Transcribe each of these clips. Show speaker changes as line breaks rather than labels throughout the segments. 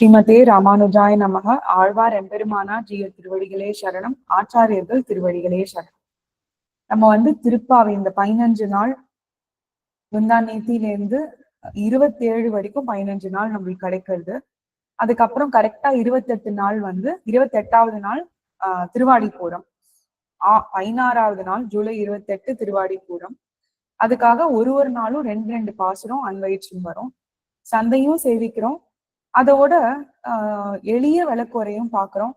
ஸ்ரீமதே ராமானுஜாய நமக. ஆழ்வார் எம்பெருமானா ஜீய திருவடிகளே சரணம். ஆச்சாரியர்கள் திருவடிகளே சரணம். நம்ம வந்து திருப்பாவை இந்த பதினஞ்சு நாள் முந்தாநேத்திலேருந்து இருபத்தி ஏழு வரைக்கும் பதினஞ்சு நாள் நம்மளுக்கு கிடைக்கிறது. அதுக்கப்புறம் கரெக்டா இருபத்தெட்டு நாள் வந்து இருபத்தெட்டாவது நாள் ஆஹ் திருவாடி ஆஹ் ஆ பதினாறாவது நாள் ஜூலை இருபத்தெட்டு திருவாடிபூரம் அதுக்காக ஒரு ஒரு நாளும் ரெண்டு ரெண்டு பாசுரம் அன்வயிற்றும் வரும். சந்தையும் சேவிக்கிறோம். அதோட எளிய விளக்குறையும் பாக்குறோம்.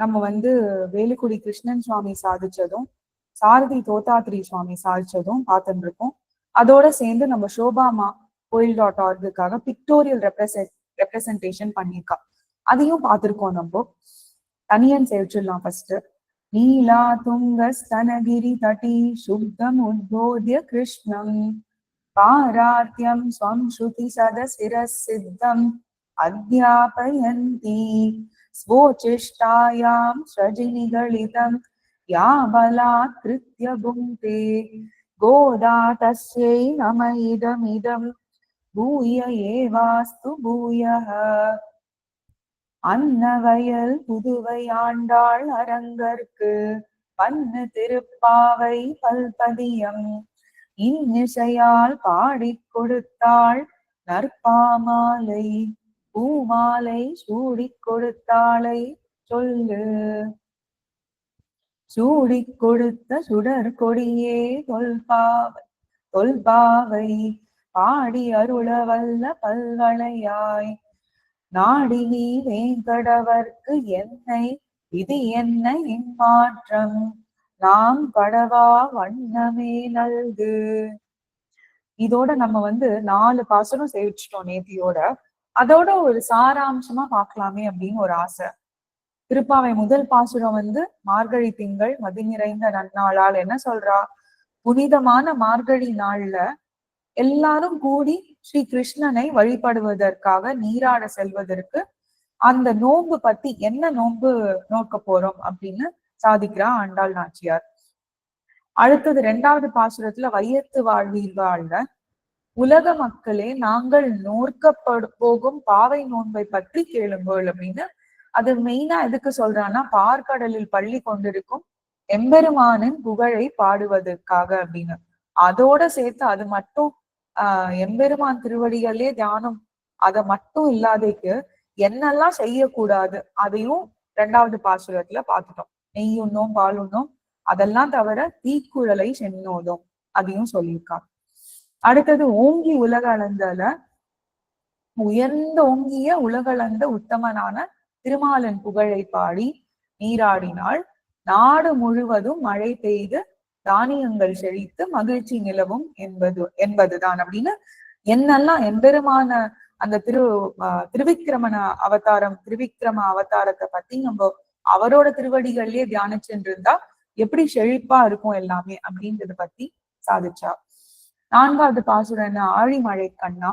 நம்ம வந்து வேலுக்குடி கிருஷ்ணன் சுவாமி சாதிச்சதும் சாரதி தோத்தாத்ரி சுவாமி சாதிச்சதும் பார்த்துட்டு இருக்கோம் அதோட சேர்ந்து நம்ம சோபாமா கோயில் டாட் ஆர்குக்காக பிக்டோரியல் ரெப்ரசன்ட் ரெப்ரசன்டேஷன் பண்ணியிருக்கா. அதையும் பார்த்துருக்கோம் நம்ம. தனியன் சேவிச்சிடலாம் ஃபர்ஸ்ட் நீலா துங்க ஸ்தனகிரி தட்டி சுத்தம் உத்போதிய கிருஷ்ணம். பாரார்த்தியம் ஸ்வம் ஸ்ருதி சாத சிர சித்தம். अध्यापयन्ति स्वोचिष्टायां सृजिनिगलितं या बलात्कृत्य भुङ्क्ते गोदा तस्यै नम इदमिदं भूय एवास्तु भूयः அன்னவயல் புதுவை ஆண்டாள் அரங்கற்கு பன்னு திருப்பாவை பல்பதியம் இன்னிசையால் பாடிக் கொடுத்தாள் நற்பாமாலை பூமாலை சூடிக் கொடுத்தாளை சொல்லு. சூடிக் கொடுத்த சுடர் கொடியே தொல்பாவை தொல்பாவை பாடி அருள வல்ல பல்வளையாய். நாடினி வேங்கடவர்க்கு என்னை இது என்ன இம்மாற்றம்? நாம் படவா வண்ணமே நல்கு. இதோட நம்ம வந்து நாலு பாசனம் சேவிச்சிட்டோம் நேத்தியோட. அதோட ஒரு சாராம்சமா பார்க்கலாமே அப்படின்னு ஒரு ஆசை. திருப்பாவை முதல் பாசுரம் வந்து மார்கழி திங்கள் மதி நிறைந்த நன்னாளால் என்ன சொல்றா? புனிதமான மார்கழி நாள்ல எல்லாரும் கூடி ஸ்ரீ கிருஷ்ணனை வழிபடுவதற்காக நீராட செல்வதற்கு அந்த நோன்பு பத்தி என்ன நோன்பு நோக்க போறோம்? அப்படின்னு சாதிக்கிறா ஆண்டாள் நாச்சியார். அடுத்தது ரெண்டாவது பாசுரத்துல வையத்து வாழ்வீர்கள்ல உலக மக்களே நாங்கள் நோர்க்கப்படு போகும் பாவை நோன்பை பற்றி கேளுங்கள் அப்படின்னு அது மெயினா எதுக்கு சொல்றான்னா பார்க்கடலில் பள்ளி கொண்டிருக்கும் எம்பெருமானின் புகழை பாடுவதற்காக அப்படின்னு. அதோட சேர்த்து அது மட்டும் ஆஹ் எம்பெருமான் திருவடிகளே தியானம் அதை மட்டும் இல்லாதைக்கு என்னெல்லாம் செய்யக்கூடாது அதையும் ரெண்டாவது பாசுரத்துல பார்த்துட்டோம். நெய் உண்ணும் பால் உண்ணும் அதெல்லாம் தவிர தீக்குழலை சென்னோதும் அதையும் சொல்லியிருக்காங்க. அடுத்தது ஓங்கி உலக அளந்தல உயர்ந்த ஓங்கிய உலகளந்த உத்தமனான திருமாலன் புகழை பாடி நீராடினால் நாடு முழுவதும் மழை பெய்து தானியங்கள் செழித்து மகிழ்ச்சி நிலவும் என்பது என்பதுதான் அப்படின்னு என்னெல்லாம் எம்பெருமான அந்த திரு திருவிக்கிரமண அவதாரம் திருவிக்கிரம அவதாரத்தை பத்தி நம்ம அவரோட திருவடிகள்லயே தியானிச்சுருந்தா எப்படி செழிப்பா இருக்கும் எல்லாமே அப்படின்றத பத்தி சாதிச்சா. நான்காவது பாசுரம் என்ன? ஆழிமழை கண்ணா.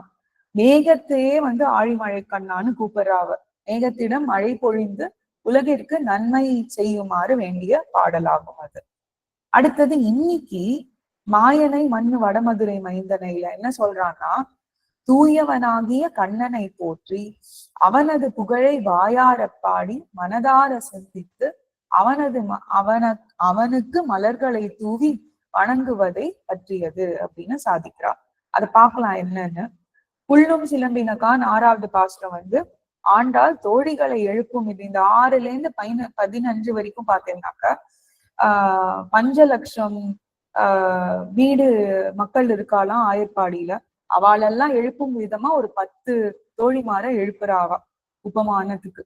மேகத்தையே வந்து ஆழிமழை கண்ணான்னு கூப்பிடுறாவ. மேகத்திடம் மழை பொழிந்து உலகிற்கு நன்மை செய்யுமாறு வேண்டிய பாடலாகும் அது. அடுத்தது இன்னைக்கு மாயனை மண்ணு வடமதுரை மைந்தனையில என்ன சொல்றான்னா தூயவனாகிய கண்ணனை போற்றி அவனது புகழை வாயார பாடி மனதார சிந்தித்து அவனது அவன அவனுக்கு மலர்களை தூவி வணங்குவதை பற்றியது அப்படின்னு சாதிக்கிறார் அதை பார்க்கலாம் என்னன்னு. புல்லும் சிலம்பினக்கான் ஆறாவது பாசுரம் வந்து ஆண்டாள் தோழிகளை எழுப்பும் இது இந்த ஆறுல இருந்து பதின பதினஞ்சு வரைக்கும் பார்த்தீங்கன்னாக்கா ஆஹ் பஞ்ச லட்சம் ஆஹ் வீடு மக்கள் இருக்காளாம் ஆயர்பாடியில. அவளெல்லாம் எழுப்பும் விதமா ஒரு பத்து தோழிமார எழுப்புறாவா உபமானத்துக்கு.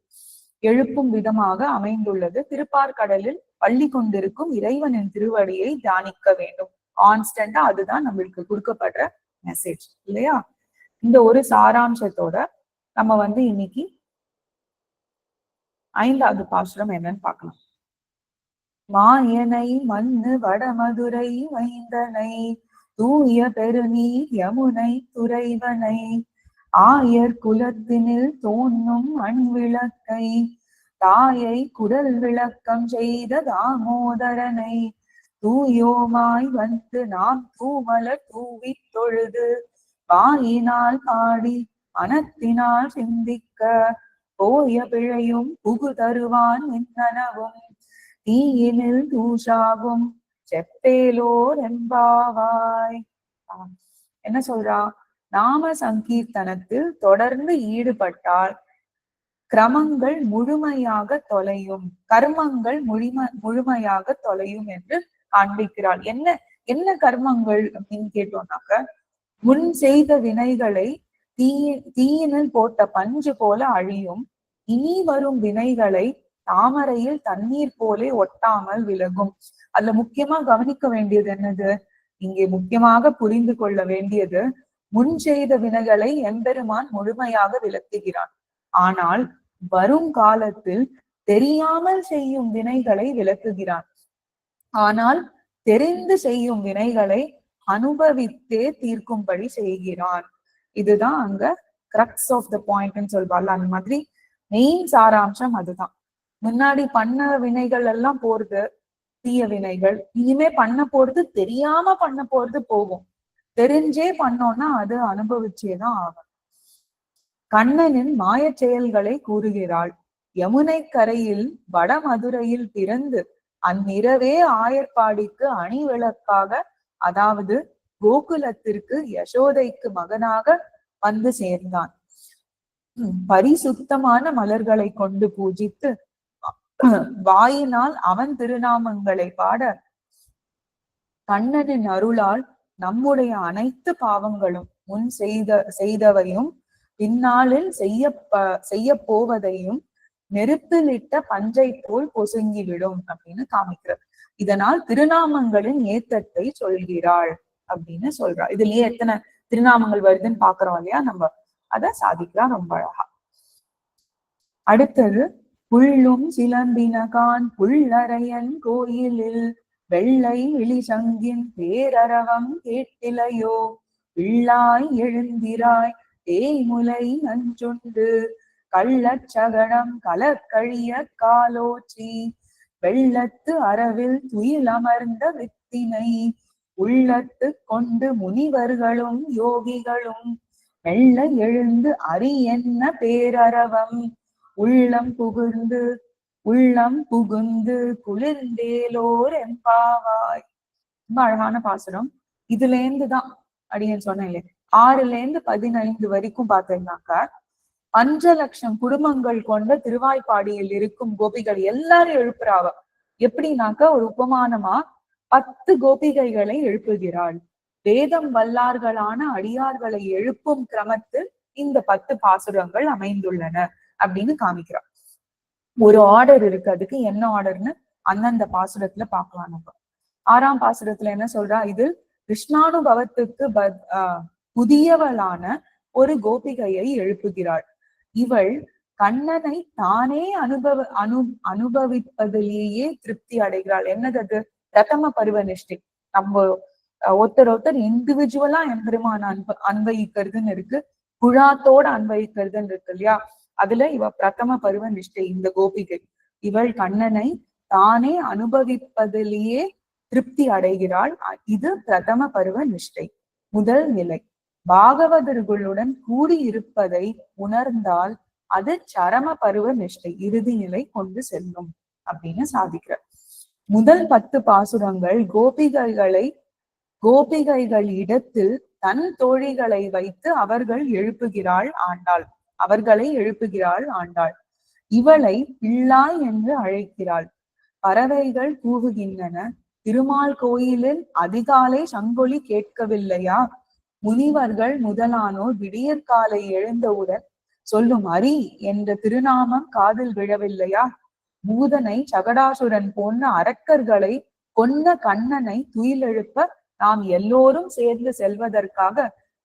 எழுப்பும் விதமாக அமைந்துள்ளது. திருப்பார்கடலில் பள்ளி கொண்டிருக்கும் இறைவனின் திருவடியை தியானிக்க வேண்டும். கான்ஸ்டன்டா அதுதான் நம்மளுக்கு கொடுக்கப்படுற மெசேஜ் இல்லையா? இந்த ஒரு சாராம்சத்தோட நம்ம வந்து இன்னைக்கு ஐந்தாவது பாசுரம் என்னன்னு பார்க்கலாம். மாயனை மண்ணு வடமதுரை வைந்தனை தூய பெருநீர் யமுனை துறைவனை ஆயர் குலத்தினில் தோன்றும் மண் விளக்கை தாயை குடல் விளக்கம் செய்த தாமோதரனை. தூயோமாய் வந்து நாம் தூமல தூவி தொழுது. வாயினால் பாடி மனத்தினால் சிந்திக்க. போய பிழையும் புகு தருவான் நின்னனவும் தீயினில் தூஷாகும் செப்பேலோர் என்பாவாய். என்ன சொல்றா? நாம சங்கீர்த்தனத்தில் தொடர்ந்து ஈடுபட்டால் கிரமங்கள் முழுமையாக தொலையும் கர்மங்கள் முழும முழுமையாக தொலையும் என்று காண்பிக்கிறாள். என்ன என்ன கர்மங்கள் அப்படின்னு கேட்டோம்னாக்க முன் செய்த வினைகளை தீ தீயினில் போட்ட பஞ்சு போல அழியும் இனி வரும் வினைகளை தாமரையில் தண்ணீர் போலே ஒட்டாமல் விலகும். அதுல முக்கியமா கவனிக்க வேண்டியது என்னது? இங்கே முக்கியமாக புரிந்து கொள்ள வேண்டியது முன் செய்த வினைகளை எம்பெருமான் முழுமையாக விளக்குகிறான் ஆனால் வரும் காலத்தில் தெரியாமல் செய்யும் வினைகளை விளக்குகிறான் ஆனால் தெரிந்து செய்யும் வினைகளை அனுபவித்தே தீர்க்கும்படி செய்கிறான் இதுதான் அங்க கிரக்ஸ் ஆஃப் த பாயிண்ட்னு சொல்வார்ல அந்த மாதிரி மெயின் சாராம்சம் அதுதான். முன்னாடி பண்ண வினைகள் எல்லாம் போறது தீய வினைகள் இனிமே பண்ண போறது தெரியாம பண்ண போறது போகும். தெரிஞ்சே பண்ணோம்னா அது அனுபவிச்சேதான் ஆகும் கண்ணனின் மாயச் செயல்களை கூறுகிறாள். யமுனை கரையில் வடமதுரையில் பிறந்து அந்நிறவே ஆயர்பாடிக்கு அணிவிளக்காக அதாவது கோகுலத்திற்கு யசோதைக்கு மகனாக வந்து சேர்ந்தான். பரிசுத்தமான மலர்களை கொண்டு பூஜித்து வாயினால் அவன் திருநாமங்களை பாட கண்ணனின் அருளால் நம்முடைய அனைத்து பாவங்களும் முன் செய்த செய்தவையும் பின்னாளில் செய்ய செய்ய போவதையும் நெருப்பிலிட்ட பஞ்சை போல் பொசுங்கிவிடும் அப்படின்னு காமிக்கிறார். இதனால் திருநாமங்களின் ஏத்தத்தை சொல்கிறாள் அப்படின்னு சொல்றா. இதுலயே எத்தனை திருநாமங்கள் வருதுன்னு பாக்குறோம் இல்லையா? நம்ம அத சாதிக்கலாம் ரொம்ப அழகா. அடுத்தது புள்ளும் சிலம்பினகான் புள்ளரையன் கோயிலில் வெள்ளை இளிசங்கின் பேரரவம் கேட்டிலையோ? பிள்ளாய் எழுந்திராய் தேய்முலை நஞ்சுண்டு. கள்ளச்சகடம் கலக்கழிய காலோச்சி. வெள்ளத்து அரவில் துயில் அமர்ந்த வித்தினை. உள்ளத்து கொண்டு முனிவர்களும் யோகிகளும் மெல்ல எழுந்து அரி என்ன பேரரவம்? உள்ளம் புகுந்து உள்ளம் புகுந்து குளிர்ந்தேலோர் எம்பாவாய் ரொம்ப அழகான பாசுரம். இதுல இருந்துதான் அப்படின்னு சொன்னேன் இல்லையா? ஆறுல இருந்து பதினைந்து வரைக்கும் பார்த்தீங்கன்னாக்கா அஞ்ச லட்சம் குடும்பங்கள் கொண்ட திருவாய்ப்பாடியில் இருக்கும் கோபிகள் எல்லாரும் எழுப்புறாவ. எப்படின்னாக்கா ஒரு உபமானமா பத்து கோபிகைகளை எழுப்புகிறாள். வேதம் வல்லார்களான அடியார்களை எழுப்பும் கிரமத்தில் இந்த பத்து பாசுரங்கள் அமைந்துள்ளன அப்படின்னு காமிக்கிறார் ஒரு ஆர்டர் இருக்கு. அதுக்கு என்ன ஆர்டர்னு அந்தந்த பாசுரத்துல பார்க்கலாம் நம்ம. ஆறாம் பாசுரத்துல என்ன சொல்றா? இது கிருஷ்ணானுபவத்துக்கு பத் ஆஹ் புதியவளான ஒரு கோபிகையை எழுப்புகிறாள். இவள் கண்ணனை தானே அனுபவ அனு அனுபவிப்பதிலேயே திருப்தி அடைகிறாள். என்னது அது? பிரதம பருவ நிஷ்டை நம்ம அஹ், ஒருத்தர் ஒருத்தர் இண்டிவிஜுவலா எம்பெருமான அன்ப அன்வயிக்கிறதுன்னு இருக்கு. குழாத்தோட அன்வயிக்கிறதுன்னு இருக்கு இல்லையா? அதுல இவ பிரதம பருவ நிஷ்டை இந்த கோபிகை. இவள் கண்ணனை தானே அனுபவிப்பதிலேயே திருப்தி அடைகிறாள். அ- இது பிரதம பருவ நிஷ்டை. முதல் நிலை. பாகவதர்களுடன் கூடியிருப்பதை உணர்ந்தால் அது சரம பருவ நிஷ்டை இறுதி நிலை கொண்டு செல்லும் அப்படின்னு சாதிக்கிறார். முதல் பத்து பாசுரங்கள் கோபிகைகளை கோபிகைகள் இடத்தில் தன் தோழிகளை வைத்து அவர்கள் எழுப்புகிறாள் ஆண்டாள். அவர்களை எழுப்புகிறாள் ஆண்டாள். இவளை பிள்ளாய் என்று அழைக்கிறாள். பறவைகள் கூவுகின்றன. திருமால் கோயிலில் அதிகாலை சங்கொலி கேட்கவில்லையா? முனிவர்கள் முதலானோர் விடியற்காலை எழுந்தவுடன் சொல்லும் அரி என்ற திருநாமம் காதில் விழவில்லையா? பூதனை சகடாசுரன் போன்ற அரக்கர்களை கொன்ன கண்ணனை துயிலெழுப்ப நாம் எல்லோரும் சேர்ந்து செல்வதற்காக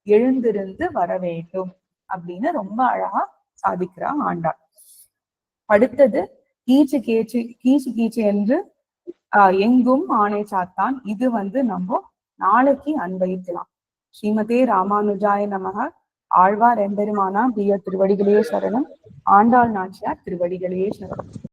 எழுந்திருந்து வர வேண்டும் அப்படின்னு ரொம்ப அழகா சாதிக்கிறா ஆண்டாள் அடுத்தது கீச்சு கீச்சு கீச்சு கீச்சு என்று எங்கும் ஆணை சாத்தான். இது வந்து நம்ம நாளைக்கு அன்வயிக்கலாம் ஸ்ரீமதே ராமானுஜாய நமக. ஆழ்வார் எம்பெருமானா பிய திருவடிகளே சரணம். ஆண்டாள் நாச்சியார் திருவடிகளே சரணம்.